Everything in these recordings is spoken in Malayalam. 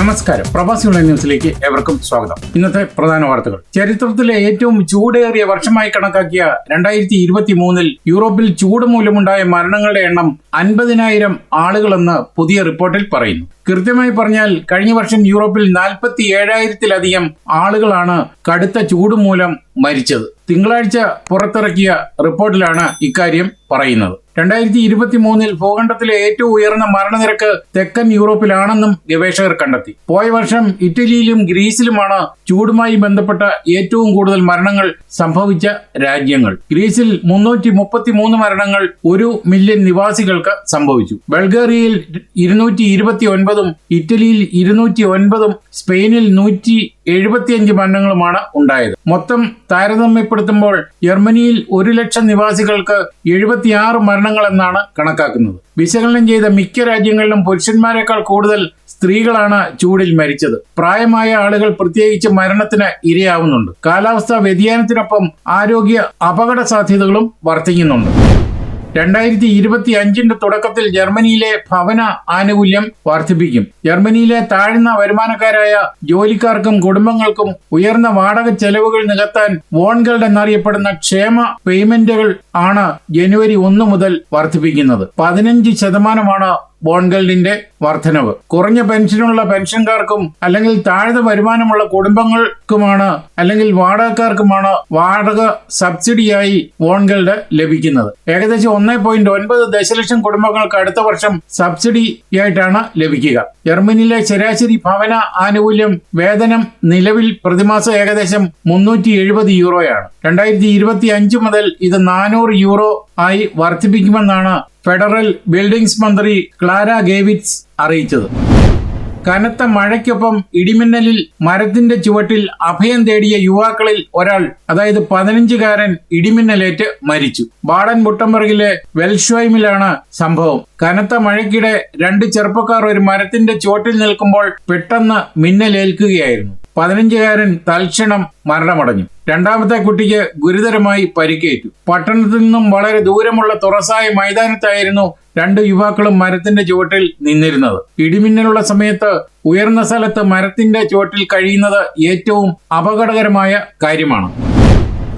നമസ്കാരം. പ്രവാസി ഓൺലൈൻ ന്യൂസിലേക്ക് ഏവർക്കും സ്വാഗതം. ഇന്നത്തെ പ്രധാന വാർത്തകൾ. ചരിത്രത്തിലെ ഏറ്റവും ചൂടേറിയ വർഷമായി കണക്കാക്കിയ രണ്ടായിരത്തി ഇരുപത്തി മൂന്നിൽ യൂറോപ്പിൽ ചൂട് മൂലമുണ്ടായ മരണങ്ങളുടെ എണ്ണം അൻപതിനായിരം ആളുകളെന്ന് പുതിയ റിപ്പോർട്ടിൽ പറയുന്നു. കൃത്യമായി പറഞ്ഞാൽ കഴിഞ്ഞ വർഷം യൂറോപ്പിൽ നാൽപ്പത്തി ഏഴായിരത്തിലധികം ആളുകളാണ് കടുത്ത ചൂട് മൂലം മരിച്ചത്. തിങ്കളാഴ്ച പുറത്തിറക്കിയ റിപ്പോർട്ടിലാണ് ഇക്കാര്യം പറയുന്നത്. രണ്ടായിരത്തി ഇരുപത്തി മൂന്നിൽ ഭൂഖണ്ഡത്തിലെ ഏറ്റവും ഉയർന്ന മരണനിരക്ക് തെക്കൻ യൂറോപ്പിലാണെന്നും ഗവേഷകർ കണ്ടെത്തി. പോയ വർഷം ഇറ്റലിയിലും ഗ്രീസിലുമാണ് ചൂടുമായി ബന്ധപ്പെട്ട ഏറ്റവും കൂടുതൽ മരണങ്ങൾ സംഭവിച്ച രാജ്യങ്ങൾ. ഗ്രീസിൽ മുന്നൂറ്റി മുപ്പത്തി മൂന്ന് മരണങ്ങൾ ഒരു മില്യൺ നിവാസികൾക്ക് സംഭവിച്ചു. ബൾഗേറിയയിൽ ഇരുന്നൂറ്റി ഇരുപത്തി ഒൻപതും ഇറ്റലിയിൽ ഇരുന്നൂറ്റി ഒൻപതും സ്പെയിനിൽ നൂറ്റി എഴുപത്തിയഞ്ച് മരണങ്ങളുമാണ് ഉണ്ടായത്. മൊത്തം താരതമ്യപ്പെടുത്തുമ്പോൾ ജർമ്മനിയിൽ ഒരു ലക്ഷം നിവാസികൾക്ക് എഴുപത്തിയാറ് മരണങ്ങൾ എന്നാണ് കണക്കാക്കുന്നത്. വിശകലനം ചെയ്ത മിക്ക രാജ്യങ്ങളിലും പുരുഷന്മാരെക്കാൾ കൂടുതൽ സ്ത്രീകളാണ് ചൂടിൽ മരിച്ചത്. പ്രായമായ ആളുകൾ പ്രത്യേകിച്ച് മരണത്തിന് ഇരയാവുന്നുണ്ട്. കാലാവസ്ഥാ വ്യതിയാനത്തിനൊപ്പം ആരോഗ്യ അപകട സാധ്യതകളും വർദ്ധിക്കുന്നുണ്ട് രണ്ടായിരത്തി ഇരുപത്തി അഞ്ചിന്റെ തുടക്കത്തിൽ ജർമ്മനിയിലെ ഭവന ആനുകൂല്യം വർദ്ധിപ്പിക്കും. ജർമ്മനിയിലെ താഴ്ന്ന വരുമാനക്കാരായ ജോലിക്കാർക്കും കുടുംബങ്ങൾക്കും ഉയർന്ന വാടക ചെലവുകൾ നികത്താൻ വോൺഗൾഡ് എന്നറിയപ്പെടുന്ന ക്ഷേമ പേയ്മെന്റുകൾ ആണ് ജനുവരി ഒന്ന് മുതൽ വർദ്ധിപ്പിക്കുന്നത്. പതിനഞ്ച് ശതമാനമാണ് ബോൺഗൾഡിന്റെ വർധനവ്. കുറഞ്ഞ പെൻഷനുള്ള പെൻഷൻകാർക്കും അല്ലെങ്കിൽ താഴ്ന്ന വരുമാനമുള്ള കുടുംബങ്ങൾക്കുമാണ് അല്ലെങ്കിൽ വാടകക്കാർക്കുമാണ് വാടക സബ്സിഡിയായി ബോൺഗൾഡ് ലഭിക്കുന്നത്. ഏകദേശം ഒന്നേ പോയിന്റ് ഒൻപത് ദശലക്ഷം കുടുംബങ്ങൾക്ക് അടുത്ത വർഷം സബ്സിഡിയായിട്ടാണ് ലഭിക്കുക. ജർമ്മനിയിലെ ശരാശരി ഭവന ആനുകൂല്യം വേതനം നിലവിൽ പ്രതിമാസം ഏകദേശം മുന്നൂറ്റി എഴുപത് യൂറോയാണ്. രണ്ടായിരത്തി ഇരുപത്തി അഞ്ച് മുതൽ ഇത് നാനൂറ് യൂറോ ആയി വർദ്ധിപ്പിക്കുമെന്നാണ് ഫെഡറൽ ബിൽഡിംഗ്സ് മന്ത്രി ക്ലാര ഗേവിറ്റ്സ് അറിയിച്ചത്. കനത്ത മഴയ്ക്കൊപ്പം ഇടിമിന്നലിൽ മരത്തിന്റെ ചുവട്ടിൽ അഭയം തേടിയ യുവാക്കളിൽ ഒരാൾ അതായത് പതിനഞ്ചുകാരൻ ഇടിമിന്നലേറ്റ് മരിച്ചു. ബാഡൻ ബുട്ടംബർഗിലെ വെൽഷോയിമിലാണ് സംഭവം. കനത്ത മഴയ്ക്കിടെ രണ്ട് ചെറുപ്പക്കാർ ഒരു മരത്തിന്റെ ചുവട്ടിൽ നിൽക്കുമ്പോൾ പെട്ടെന്ന് മിന്നലേൽക്കുകയായിരുന്നു. പതിനഞ്ചുകാരൻ തൽക്ഷണം മരണമടഞ്ഞു. രണ്ടാമത്തെ കുട്ടിക്ക് ഗുരുതരമായി പരിക്കേറ്റു. പട്ടണത്തിൽ നിന്നും വളരെ ദൂരമുള്ള തുറസായ മൈതാനത്തായിരുന്നു രണ്ട് യുവാക്കളും മരത്തിന്റെ ചുവട്ടിൽ നിന്നിരുന്നത്. ഇടിമിന്നലുള്ള സമയത്ത് ഉയർന്ന സ്ഥലത്ത് മരത്തിന്റെ ചുവട്ടിൽ കഴിയുന്നത് ഏറ്റവും അപകടകരമായ കാര്യമാണ്.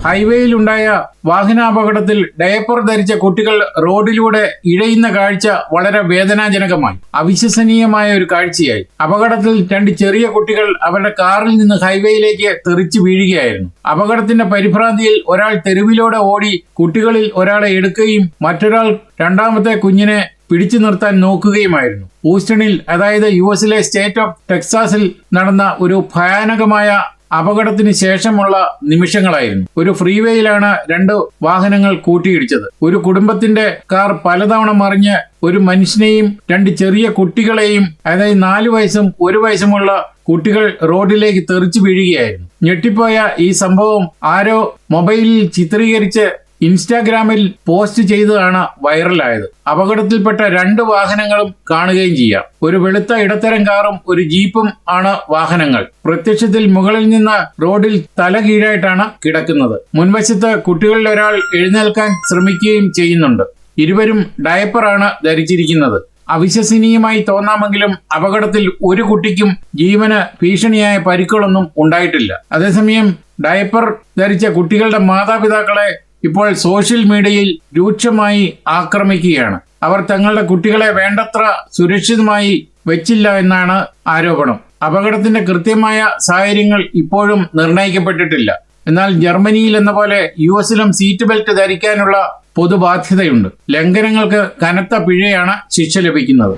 ഹൈവേയിലുണ്ടായ വാഹനാപകടത്തിൽ ഡയപ്പർ ധരിച്ച കുട്ടികൾ റോഡിലൂടെ ഇഴയുന്ന കാഴ്ച വളരെ വേദനാജനകമായി അവിശ്വസനീയമായ ഒരു കാഴ്ചയായി. അപകടത്തിൽ രണ്ട് ചെറിയ കുട്ടികൾ അവരുടെ കാറിൽ നിന്ന് ഹൈവേയിലേക്ക് തെറിച്ചു വീഴുകയായിരുന്നു. അപകടത്തിന്റെ പരിഭ്രാന്തിയിൽ ഒരാൾ തെരുവിലൂടെ ഓടി കുട്ടികളിൽ ഒരാളെ എടുക്കുകയും മറ്റൊരാൾ രണ്ടാമത്തെ കുഞ്ഞിനെ പിടിച്ചു നിർത്താൻ നോക്കുകയുമായിരുന്നു. ഹൂസ്റ്റണിൽ അതായത് യു എസിലെ സ്റ്റേറ്റ് ഓഫ് ടെക്സാസിൽ നടന്ന ഒരു ഭയാനകമായ അപകടത്തിന് ശേഷമുള്ള നിമിഷങ്ങളായിരുന്നു. ഒരു ഫ്രീവേയിലാണ് രണ്ട് വാഹനങ്ങൾ കൂട്ടിയിടിച്ചത്. ഒരു കുടുംബത്തിന്റെ കാർ പലതവണ മറിഞ്ഞ് ഒരു മനുഷ്യനെയും രണ്ട് ചെറിയ കുട്ടികളെയും അതായത് നാലു വയസ്സും ഒരു വയസ്സുമുള്ള കുട്ടികൾ റോഡിലേക്ക് തെറിച്ചു വീഴുകയായിരുന്നു. ഞെട്ടിപ്പോയ ഈ സംഭവം ആരോ മൊബൈലിൽ ചിത്രീകരിച്ച് ഇൻസ്റ്റാഗ്രാമിൽ പോസ്റ്റ് ചെയ്തതാണ് വൈറലായത്. അപകടത്തിൽപ്പെട്ട രണ്ട് വാഹനങ്ങളും കാണുകയും ചെയ്യാം. ഒരു വെളുത്ത ഇടത്തരം കാറും ഒരു ജീപ്പും ആണ് വാഹനങ്ങൾ. പ്രത്യക്ഷത്തിൽ മുകളിൽ നിന്ന് റോഡിൽ തല കീഴായിട്ടാണ് കിടക്കുന്നത്. മുൻവശത്ത് കുട്ടികളിൽ ഒരാൾ എഴുന്നേൽക്കാൻ ശ്രമിക്കുകയും ചെയ്യുന്നുണ്ട്. ഇരുവരും ഡയപ്പറാണ് ധരിച്ചിരിക്കുന്നത്. അവിശ്വസനീയമായി തോന്നാമെങ്കിലും അപകടത്തിൽ ഒരു കുട്ടിക്കും ജീവന് ഭീഷണിയായ പരിക്കുകളൊന്നും ഉണ്ടായിട്ടില്ല. അതേസമയം ഡയപ്പർ ധരിച്ച കുട്ടികളുടെ മാതാപിതാക്കളെ ഇപ്പോൾ സോഷ്യൽ മീഡിയയിൽ രൂക്ഷമായി ആക്രമിക്കുകയാണ്. അവർ തങ്ങളുടെ കുട്ടികളെ വേണ്ടത്ര സുരക്ഷിതമായി വെച്ചില്ല എന്നാണ് ആരോപണം. അപകടത്തിന്റെ കൃത്യമായ സാഹചര്യങ്ങൾ ഇപ്പോഴും നിർണയിക്കപ്പെട്ടിട്ടില്ല എന്നാൽ ജർമ്മനിയിൽ എന്ന പോലെ യു എസിലും സീറ്റ് ബെൽറ്റ് ധരിക്കാനുള്ള പൊതുബാധ്യതയുണ്ട്. ലംഘനങ്ങൾക്ക് കനത്ത പിഴയാണ് ശിക്ഷ ലഭിക്കുന്നത്.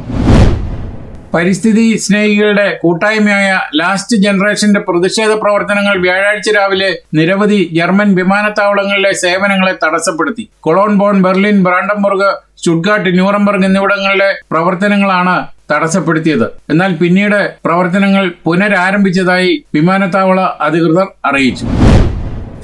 പരിസ്ഥിതി സ്നേഹികളുടെ കൂട്ടായ്മയായ ലാസ്റ്റ് ജനറേഷന്റെ പ്രതിഷേധ പ്രവർത്തനങ്ങൾ വ്യാഴാഴ്ച രാവിലെ നിരവധി ജർമ്മൻ വിമാനത്താവളങ്ങളിലെ സേവനങ്ങളെ തടസ്സപ്പെടുത്തി. Cologne Bonn Berlin Brandenburg Stuttgart Nuremberg എന്നിവിടങ്ങളിലെ പ്രവർത്തനങ്ങളാണ് തടസ്സപ്പെടുത്തിയത്. എന്നാൽ പിന്നീട് പ്രവർത്തനങ്ങൾ പുനരാരംഭിച്ചതായി വിമാനത്താവള അധികൃതർ അറിയിച്ചു.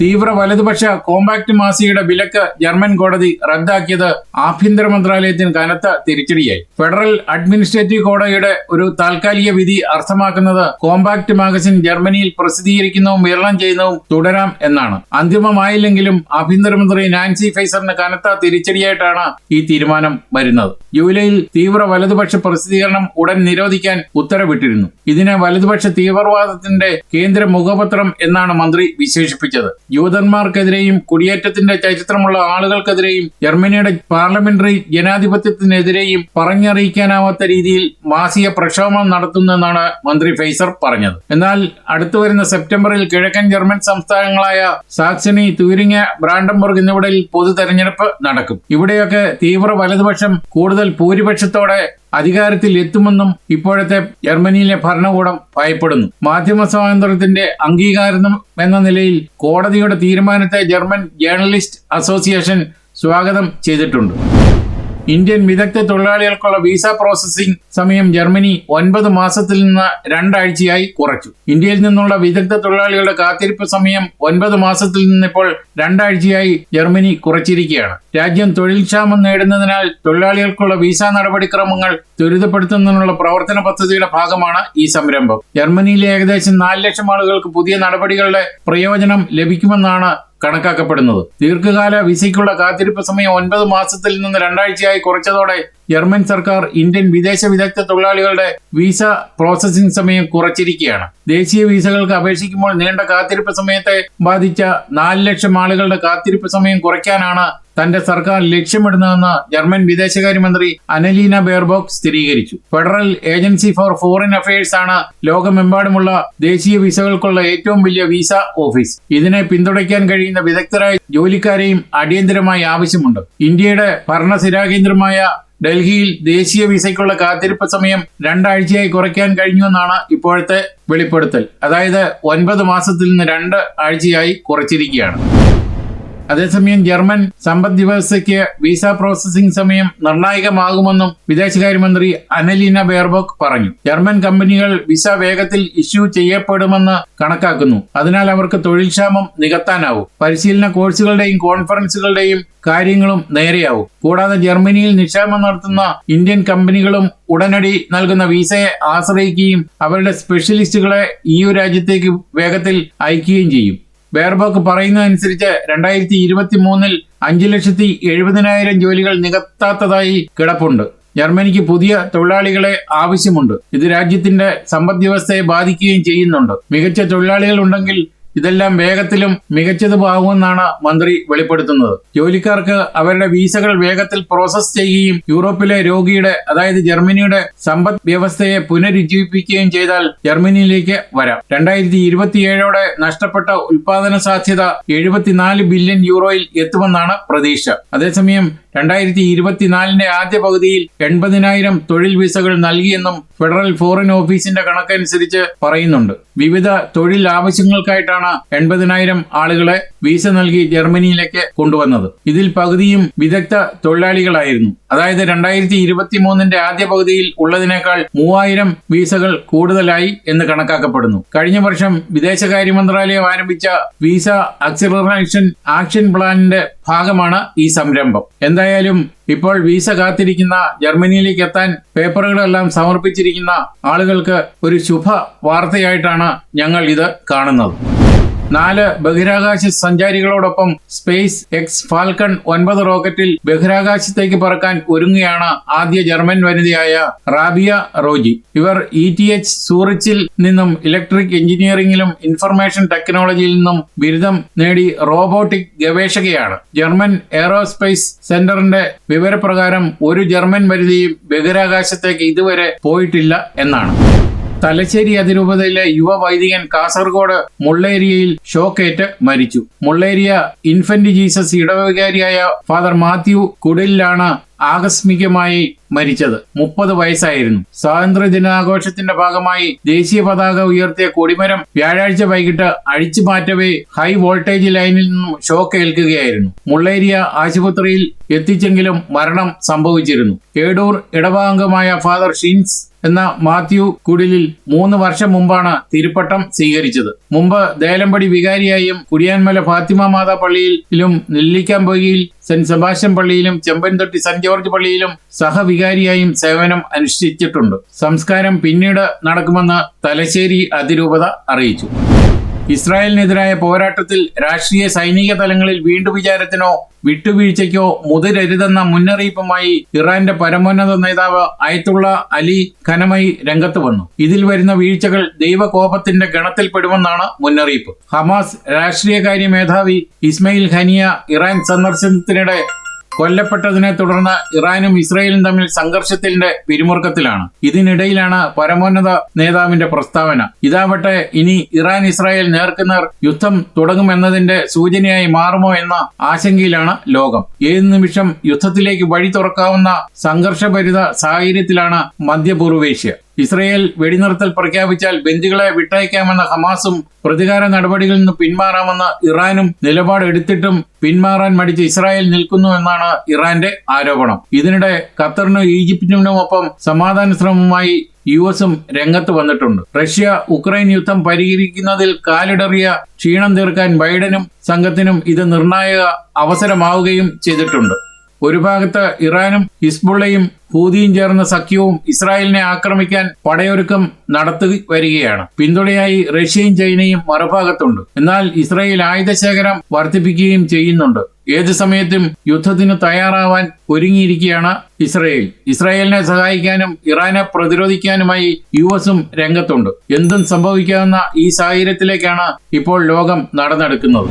തീവ്ര വലതുപക്ഷ കോമ്പാക്ട് മാസികയുടെ വിലക്ക് ജർമ്മൻ കോടതി റദ്ദാക്കിയത് ആഭ്യന്തര മന്ത്രാലയത്തിന് കനത്ത തിരിച്ചടിയായി. ഫെഡറൽ അഡ്മിനിസ്ട്രേറ്റീവ് കോടതിയുടെ ഒരു താൽക്കാലിക വിധി അർത്ഥമാക്കുന്നത് കോമ്പാക്ട് മാഗസിൻ ജർമ്മനിയിൽ പ്രസിദ്ധീകരിക്കുന്നതും വിതരണം ചെയ്യുന്നതും തുടരാം എന്നാണ്. അന്തിമമായില്ലെങ്കിലും ആഭ്യന്തരമന്ത്രി നാൻസി ഫൈസറിന് കനത്ത തിരിച്ചടിയായിട്ടാണ് ഈ തീരുമാനം വരുന്നത്. ജൂലൈയിൽ തീവ്ര വലതുപക്ഷ പ്രസിദ്ധീകരണം ഉടൻ നിരോധിക്കാൻ ഉത്തരവിട്ടിരുന്നു. ഇതിനെ വലതുപക്ഷ തീവ്രവാദത്തിന്റെ കേന്ദ്ര മുഖപത്രം എന്നാണ് മന്ത്രി വിശേഷിപ്പിച്ചത്. ജൂതന്മാർക്കെതിരെയും കുടിയേറ്റത്തിന്റെ ചരിത്രമുള്ള ആളുകൾക്കെതിരെയും ജർമ്മനിയുടെ പാർലമെന്ററി ജനാധിപത്യത്തിനെതിരെയും പറഞ്ഞറിയിക്കാനാവാത്ത രീതിയിൽ മാസിക പ്രക്ഷോഭം നടത്തുന്നെന്നാണ് മന്ത്രി ഫൈസർ പറഞ്ഞത്. എന്നാൽ അടുത്തുവരുന്ന സെപ്റ്റംബറിൽ കിഴക്കൻ ജർമ്മൻ സംസ്ഥാനങ്ങളായ സാക്സണി തൂരിങ്ങ ബ്രാൻഡംബർഗ് എന്നിവിടങ്ങളിൽ പൊതു തെരഞ്ഞെടുപ്പ് നടക്കും. ഇവിടെയൊക്കെ തീവ്ര വലതുപക്ഷം കൂടുതൽ ഭൂരിപക്ഷത്തോടെ അധികാരത്തിൽ എത്തുമെന്നും ഇപ്പോഴത്തെ ജർമ്മനിയിലെ ഭരണകൂടം ഭയപ്പെടുന്നു. മാധ്യമ സ്വാതന്ത്ര്യത്തിന്റെ അംഗീകാരം എന്ന നിലയിൽ കോടതിയുടെ തീരുമാനത്തെ ജർമ്മൻ ജേർണലിസ്റ്റ് അസോസിയേഷൻ സ്വാഗതം ചെയ്തിട്ടുണ്ട്. ഇന്ത്യൻ വിദഗ്ധ തൊഴിലാളികൾക്കുള്ള വിസ പ്രോസസ്സിംഗ് സമയം ജർമ്മനി ഒൻപത് മാസത്തിൽ നിന്ന് രണ്ടാഴ്ചയായി കുറച്ചു. ഇന്ത്യയിൽ നിന്നുള്ള വിദഗ്ധ തൊഴിലാളികളുടെ കാത്തിരിപ്പ് സമയം ഒൻപത് മാസത്തിൽ നിന്ന് ഇപ്പോൾ രണ്ടാഴ്ചയായി ജർമ്മനി കുറച്ചിരിക്കുകയാണ്. രാജ്യം തൊഴിൽ ക്ഷാമം നേടുന്നതിനാൽ തൊഴിലാളികൾക്കുള്ള വിസ നടപടിക്രമങ്ങൾ ത്വരിതപ്പെടുത്തുന്നതിനുള്ള പ്രവർത്തന പദ്ധതിയുടെ ഭാഗമാണ് ഈ സംരംഭം. ജർമ്മനിയിലെ ഏകദേശം നാല് ലക്ഷം ആളുകൾക്ക് പുതിയ നടപടികളുടെ പ്രയോജനം ലഭിക്കുമെന്നാണ് കണക്കാക്കപ്പെടുന്നത്. ദീർഘകാല വിസയ്ക്കുള്ള കാത്തിരിപ്പ് സമയം ഒൻപത് മാസത്തിൽ നിന്ന് രണ്ടാഴ്ചയായി കുറച്ചതോടെ ജർമ്മൻ സർക്കാർ ഇന്ത്യൻ വിദേശ വിദഗ്ധ തൊഴിലാളികളുടെ വിസ പ്രോസസ്സിംഗ് സമയം കുറച്ചിരിക്കുകയാണ്. ദേശീയ വിസകൾക്ക് അപേക്ഷിക്കുമ്പോൾ നീണ്ട കാത്തിരിപ്പ് സമയത്തെ ബാധിച്ച നാല് ലക്ഷം ആളുകളുടെ കാത്തിരിപ്പ് സമയം കുറയ്ക്കാനാണ് തന്റെ സർക്കാർ ലക്ഷ്യമിടുന്നതെന്ന് ജർമ്മൻ വിദേശകാര്യമന്ത്രി അനലീന ബെയർബോക്ക് സ്ഥിരീകരിച്ചു. Federal agency for foreign affairs ആണ് ലോകമെമ്പാടുമുള്ള ദേശീയ വിസകൾക്കുള്ള ഏറ്റവും വലിയ വിസ ഓഫീസ്. ഇതിനെ പിന്തുണയ്ക്കാൻ കഴിയുന്ന വിദഗ്ധരായ ജോലിക്കാരെയും അടിയന്തരമായി ആവശ്യമുണ്ട്. ഇന്ത്യയുടെ ഭരണസ്ഥിരാകേന്ദ്രമായ ഡൽഹിയിൽ ദേശീയ വിസയ്ക്കുള്ള കാത്തിരിപ്പ് സമയം രണ്ടാഴ്ചയായി കുറയ്ക്കാൻ കഴിഞ്ഞുവെന്നാണ് ഇപ്പോഴത്തെ വെളിപ്പെടുത്തൽ. അതായത് ഒൻപത് മാസത്തിൽ നിന്ന് രണ്ട് ആഴ്ചയായി കുറച്ചിരിക്കുകയാണ്. അതേസമയം ജർമ്മൻ സമ്പദ് വ്യവസ്ഥയ്ക്ക് വിസ പ്രോസസിംഗ് സമയം നിർണായകമാകുമെന്നും വിദേശകാര്യമന്ത്രി അനലീന ബെയർബോക്ക് പറഞ്ഞു. ജർമ്മൻ കമ്പനികൾ വിസ വേഗത്തിൽ ഇഷ്യൂ ചെയ്യപ്പെടുമെന്ന് കണക്കാക്കുന്നു. അതിനാൽ അവർക്ക് തൊഴിൽ ക്ഷാമം നികത്താനാവും. പരിശീലന കോഴ്സുകളുടെയും കോൺഫറൻസുകളുടെയും കാര്യങ്ങളും നേരെയാവും. കൂടാതെ ജർമ്മനിയിൽ നിക്ഷേപം നടത്തുന്ന ഇന്ത്യൻ കമ്പനികളും ഉടനടി നൽകുന്ന വിസയെ ആശ്രയിക്കുകയും അവരുടെ സ്പെഷ്യലിസ്റ്റുകളെ ഈ രാജ്യത്തേക്ക് വേഗത്തിൽ അയക്കുകയും ചെയ്യും. ബെയർബോക്ക് പറയുന്നതനുസരിച്ച് രണ്ടായിരത്തി ഇരുപത്തി മൂന്നിൽ അഞ്ചു ലക്ഷത്തി എഴുപതിനായിരം ജോലികൾ നികത്താത്തതായി കിടപ്പുണ്ട്. ജർമ്മനിക്ക് പുതിയ തൊഴിലാളികളെ ആവശ്യമുണ്ട്. ഇത് രാജ്യത്തിന്റെ സമ്പദ് വ്യവസ്ഥയെ ബാധിക്കുകയും ചെയ്യുന്നുണ്ട്. മികച്ച തൊഴിലാളികൾ ഉണ്ടെങ്കിൽ ഇതെല്ലാം വേഗത്തിലും മികച്ചതുമാകുമെന്നാണ് മന്ത്രി വെളിപ്പെടുത്തുന്നത്. ജോലിക്കാർക്ക് അവരുടെ വീസകൾ വേഗത്തിൽ പ്രോസസ് ചെയ്യുകയും യൂറോപ്പിലെ രോഗിയുടെ അതായത് ജർമ്മനിയുടെ സമ്പദ് വ്യവസ്ഥയെ പുനരുജ്ജീവിപ്പിക്കുകയും ചെയ്താൽ ജർമ്മനിയിലേക്ക് വരാം. രണ്ടായിരത്തി ഇരുപത്തിയേഴോടെ നഷ്ടപ്പെട്ട ഉൽപാദന സാധ്യത എഴുപത്തിനാല് ബില്യൺ യൂറോയിൽ എത്തുമെന്നാണ് പ്രതീക്ഷ. അതേസമയം രണ്ടായിരത്തി ഇരുപത്തിനാലിന്റെ ആദ്യ പകുതിയിൽ എൺപതിനായിരം തൊഴിൽ വിസകൾ നൽകിയെന്നും ഫെഡറൽ ഫോറിൻ ഓഫീസിന്റെ കണക്കനുസരിച്ച് പറയുന്നുണ്ട്. വിവിധ തൊഴിൽ ആവശ്യങ്ങൾക്കായിട്ടാണ് എൺപതിനായിരം ആളുകളെ വിസ നൽകി ജർമ്മനിയിലേക്ക് കൊണ്ടുവന്നത്. ഇതിൽ പകുതിയും വിദഗ്ധ തൊഴിലാളികളായിരുന്നു. അതായത് രണ്ടായിരത്തി ഇരുപത്തി മൂന്നിന്റെ ആദ്യ പകുതിയിൽ ഉള്ളതിനേക്കാൾ മൂവായിരം വിസകൾ കൂടുതലായി എന്ന് കണക്കാക്കപ്പെടുന്നു. കഴിഞ്ഞ വർഷം വിദേശകാര്യ മന്ത്രാലയം ആരംഭിച്ച വിസ അക്സിലറേഷൻ ആക്ഷൻ പ്ലാനിന്റെ ഭാഗമാണ് ഈ സംരംഭം. എന്തായാലും ഇപ്പോൾ വിസ കാത്തിരിക്കുന്ന ജർമ്മനിയിലേക്ക് എത്താൻ പേപ്പറുകളെല്ലാം സമർപ്പിച്ചിരിക്കുന്ന ആളുകൾക്ക് ഒരു ശുഭ വാർത്തയായിട്ടാണ് ഞങ്ങൾ ഇത് കാണുന്നത്. നാല് ബഹിരാകാശ സഞ്ചാരികളോടൊപ്പം സ്പേസ് എക്സ് ഫാൽക്കൺ ഒൻപത് റോക്കറ്റിൽ ബഹിരാകാശത്തേക്ക് പറക്കാൻ ഒരുങ്ങുകയാണ് ആദ്യ ജർമ്മൻ വനിതയായ റാബിയ റോജി. ഇവർ ഇ ടി എച്ച് സൂറിച്ചിൽ നിന്നും ഇലക്ട്രിക് എഞ്ചിനീയറിംഗിലും ഇൻഫർമേഷൻ ടെക്നോളജിയിൽ നിന്നും ബിരുദം നേടി റോബോട്ടിക് ഗവേഷകയാണ്. ജർമ്മൻ എയറോസ്പേസ് സെന്ററിന്റെ വിവരപ്രകാരം ഒരു ജർമ്മൻ വനിതയും ബഹിരാകാശത്തേക്ക് ഇതുവരെ പോയിട്ടില്ല എന്നാണ്. തലശ്ശേരി അതിരൂപതയിലെ യുവ വൈദികൻ കാസർഗോഡ് മുള്ളേരിയയിൽ ഷോക്കേറ്റ് മരിച്ചു. മുള്ളേരിയ ഇൻഫന്റ് ജീസസ് ഇടവകാരിയായ ഫാദർ മാത്യു കുടിലാണ് ആകസ്മികമായി മരിച്ചത്. മുപ്പത് വയസ്സായിരുന്നു. സ്വാതന്ത്ര്യ ദിനാഘോഷത്തിന്റെ ഭാഗമായി ദേശീയ പതാക ഉയർത്തിയ കൊടിമരം വ്യാഴാഴ്ച വൈകിട്ട് അഴിച്ചു മാറ്റവേ ഹൈ വോൾട്ടേജ് ലൈനിൽ നിന്നും ഷോക്ക് ഏൽക്കുകയായിരുന്നു മുള്ളേരിയ ആശുപത്രിയിൽ എത്തിച്ചെങ്കിലും മരണം സംഭവിച്ചിരുന്നു. ഏടൂർ ഇടവാംഗമായ ഫാദർ ഷിൻസ് എന്ന മാത്യു കുടിലിൽ മൂന്ന് വർഷം മുമ്പാണ് തിരുപ്പട്ടം സ്വീകരിച്ചത്. മുമ്പ് ദേലമ്പടി വികാരിയായും കുടിയാൻമല ഫാത്തിമ മാതാ പള്ളിയിലും നെല്ലിക്കാമ്പൊയ്യിൽ സെന്റ് സെബാസ്റ്റ്യൻ പള്ളിയിലും ചെമ്പൻതൊട്ടി സെന്റ് ജോർജ് പള്ളിയിലും സഹവികാരിയായും സേവനം അനുഷ്ഠിച്ചിട്ടുണ്ട്. സംസ്കാരം പിന്നീട് നടക്കുമെന്ന് തലശ്ശേരി അതിരൂപത അറിയിച്ചു. ഇസ്രായേലിനെതിരായ പോരാട്ടത്തിൽ രാഷ്ട്രീയ സൈനിക തലങ്ങളിൽ വീണ്ടു വിചാരത്തിനോ വിട്ടുവീഴ്ചയ്ക്കോ മുതിരരുതെന്ന മുന്നറിയിപ്പുമായി ഇറാന്റെ പരമോന്നത നേതാവ് അയത്തുള്ള അലി ഖനമൈ രംഗത്ത് വന്നു. ഇതിൽ വരുന്ന വീഴ്ചകൾ ദൈവകോപത്തിന്റെ ഗണത്തിൽപ്പെടുമെന്നാണ് മുന്നറിയിപ്പ്. ഹമാസ് രാഷ്ട്രീയകാര്യ മേധാവി ഇസ്മയിൽ ഖനിയ ഇറാൻ സന്ദർശനത്തിനിടെ കൊല്ലപ്പെട്ടതിനെ തുടർന്ന് ഇറാനും ഇസ്രയേലും തമ്മിൽ സംഘർഷത്തിന്റെ പിരിമുറുക്കത്തിലാണ്. ഇതിനിടയിലാണ് പരമോന്നത നേതാവിന്റെ പ്രസ്താവന. ഇതാവട്ടെ ഇനി ഇറാൻ ഇസ്രായേൽ നേർക്കുനേർ യുദ്ധം തുടങ്ങുമെന്നതിന്റെ സൂചനയായി മാറുമോ എന്ന ആശങ്കയിലാണ് ലോകം. ഏത് നിമിഷം യുദ്ധത്തിലേക്ക് വഴി തുറക്കാവുന്ന സംഘർഷഭരിത സാഹചര്യത്തിലാണ് മധ്യപൂർവേഷ്യ. ഇസ്രയേൽ വെടിനിർത്തൽ പ്രഖ്യാപിച്ചാൽ ബന്ദികളെ വിട്ടയക്കാമെന്ന ഹമാസും പ്രതികാര നടപടികളിൽ നിന്ന് പിന്മാറാമെന്ന ഇറാനും നിലപാട് നിലപാടെടുത്തിട്ടും പിന്മാറാൻ മടിച്ച് ഇസ്രായേൽ നിൽക്കുന്നു എന്നാണ് ഇറാന്റെ ആരോപണം. ഇതിനിടെ ഖത്തറിനും ഈജിപ്തിനുമൊപ്പം സമാധാന ശ്രമമായി യു എസും രംഗത്ത് വന്നിട്ടുണ്ട്. റഷ്യ ഉക്രൈൻ യുദ്ധം പരിഹരിക്കുന്നതിൽ കാലിടറിയ ക്ഷീണം തീർക്കാൻ ബൈഡനും സംഘത്തിനും ഇത് നിർണായക അവസരമാവുകയും ചെയ്തിട്ടുണ്ട്. ഒരു ഭാഗത്ത് ഇറാനും ഹിസ്ബുള്ളയും ഹൂതിയും ചേർന്ന സഖ്യവും ഇസ്രായേലിനെ ആക്രമിക്കാൻ പടയൊരുക്കം നടത്തി വരികയാണ്. പിന്തുണയായി റഷ്യയും ചൈനയും മറുഭാഗത്തുണ്ട്. എന്നാൽ ഇസ്രായേൽ ആയുധശേഖരം വർദ്ധിപ്പിക്കുകയും ചെയ്യുന്നുണ്ട്. ഏത് സമയത്തും യുദ്ധത്തിന് തയ്യാറാവാൻ ഒരുങ്ങിയിരിക്കുകയാണ് ഇസ്രായേൽ. ഇസ്രായേലിനെ സഹായിക്കാനും ഇറാനെ പ്രതിരോധിക്കാനുമായി യു എസും രംഗത്തുണ്ട്. എന്തും സംഭവിക്കാവുന്ന ഈ സാഹചര്യത്തിലേക്കാണ് ഇപ്പോൾ ലോകം നടന്നെടുക്കുന്നത്.